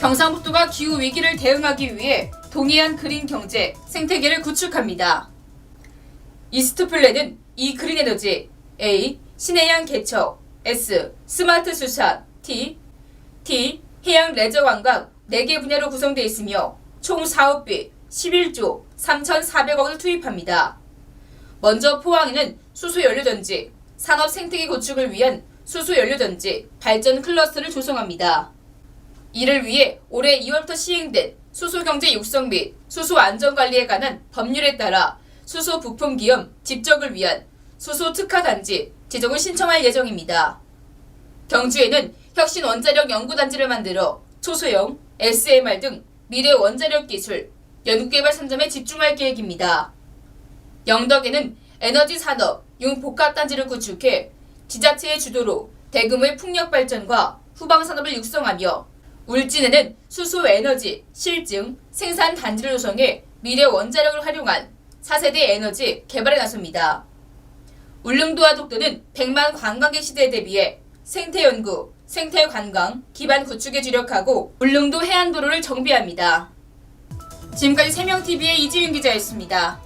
경상북도가 기후 위기를 대응하기 위해 동해안 그린 경제 생태계를 구축합니다. 이스트 플랜은 이 그린 에너지, A 신해양 개척, S 스마트 수산, T T 해양 레저 관광 4개 분야로 구성되어 있으며 총 사업비 11조 3,400억을 투입합니다. 먼저 포항에는 수소 연료전지, 산업 생태계 구축을 위한 수소 연료전지 발전 클러스터를 조성합니다. 이를 위해 올해 2월부터 시행된 수소경제 육성 및 수소 안전관리에 관한 법률에 따라 수소 부품 기업 집적을 위한 수소 특화 단지 지정을 신청할 예정입니다. 경주에는 혁신 원자력 연구 단지를 만들어 초소형, SMR 등 미래 원자력 기술, 연구개발 산점에 집중할 계획입니다. 영덕에는 에너지 산업 융복합단지를 구축해 지자체의 주도로 대규모의 풍력 발전과 후방 산업을 육성하며 울진에는 수소 에너지 실증 생산 단지를 조성해 미래 원자력을 활용한 4세대 에너지 개발에 나섭니다. 울릉도와 독도는 100만 관광객 시대에 대비해 생태 연구, 생태 관광 기반 구축에 주력하고 울릉도 해안도로를 정비합니다. 지금까지 세명TV의 이지윤 기자였습니다.